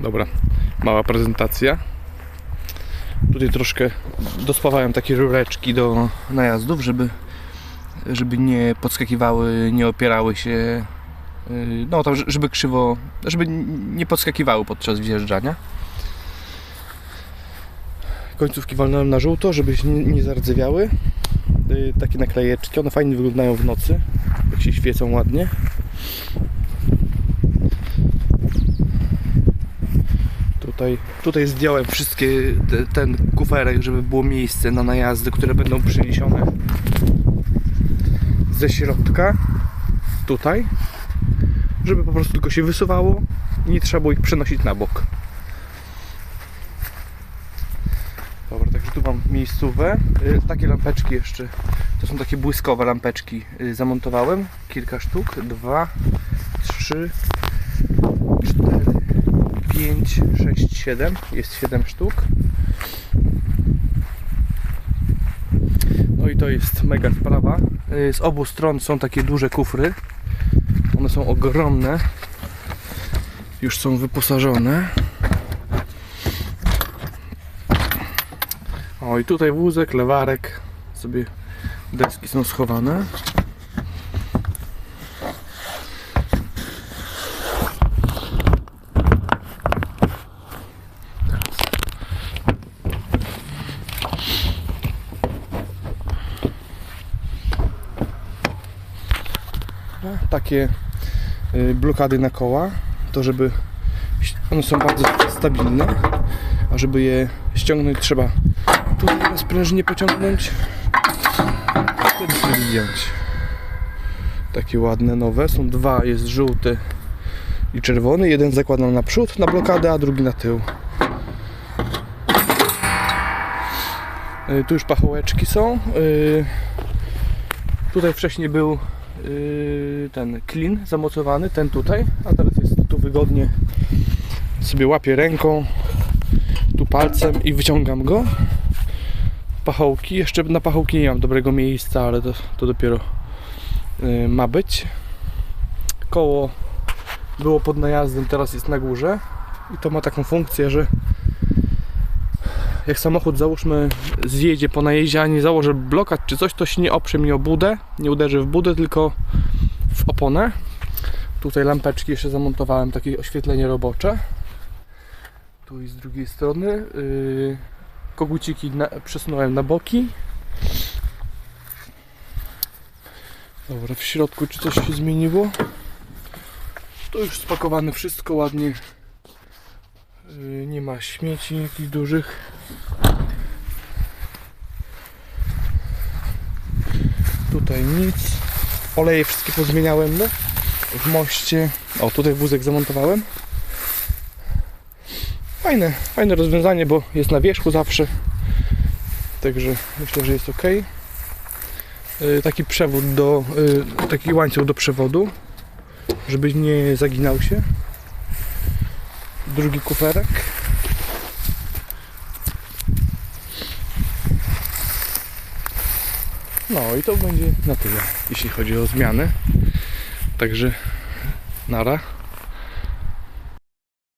Dobra, mała prezentacja. Tutaj troszkę dospawałem takie rureczki do najazdów, żeby, żeby nie podskakiwały, nie opierały się. yy, No, tam, żeby krzywo, żeby nie podskakiwały podczas wjeżdżania. Końcówki walnąłem na żółto, żeby się nie, zardzewiały. Yy, Takie naklejeczki, one fajnie wyglądają w nocy, jak się świecą ładnie. Tutaj, tutaj zdjąłem wszystkie te, ten kuferek, żeby było miejsce na najazdy, które będą przeniesione ze środka tutaj, żeby po prostu tylko się wysuwało i nie trzeba było ich przenosić na bok. Dobra, także tu mam miejscówę. Y, Takie lampeczki jeszcze, to są takie błyskowe lampeczki y, zamontowałem. Kilka sztuk. Dwa, trzy, cztery, 5, 6, 7. Jest 7 sztuk. No i to jest mega sprawa. Y, Z obu stron są takie duże kufry. One są ogromne. Już są wyposażone. O i tutaj wózek, lewarek. Sobie deski są schowane. Takie y, blokady na koła, to żeby one są bardzo stabilne, a żeby je ściągnąć trzeba tutaj na sprężynie pociągnąć, wtedy sobie zdjąć. Takie ładne, nowe. Są dwa, jest żółty i czerwony. Jeden zakładam na przód, na blokadę, a drugi na tył. Y, Tu już pachołeczki są. Y, Tutaj wcześniej był ten klin zamocowany, ten tutaj, a teraz jest tu wygodnie. Sobie łapię ręką, tu palcem i wyciągam go. Pachołki, jeszcze na pachołki nie mam dobrego miejsca, ale to, to dopiero yy, ma być. Koło było pod najazdem, teraz jest na górze i to ma taką funkcję, że jak samochód załóżmy zjedzie po najeździe, a nie założę blokad czy coś, to się nie oprze mi o budę, nie uderzy w budę, tylko w oponę. Tutaj lampeczki jeszcze zamontowałem, takie oświetlenie robocze. Tu i z drugiej strony. Yy, koguciki na, przesunąłem na boki. Dobra, w środku czy coś się zmieniło? Tu już spakowane wszystko ładnie. Yy, nie ma śmieci jakichś dużych. Tutaj nic. Oleje wszystkie pozmieniałem mu. W moście. O, tutaj wózek zamontowałem. Fajne, fajne rozwiązanie, bo jest na wierzchu zawsze. Także myślę, że jest ok. Taki przewód do, yy, taki łańcuch do przewodu, żeby nie zaginał się. Drugi kuferek. No i to będzie na tyle, jeśli chodzi o zmiany. Także nara.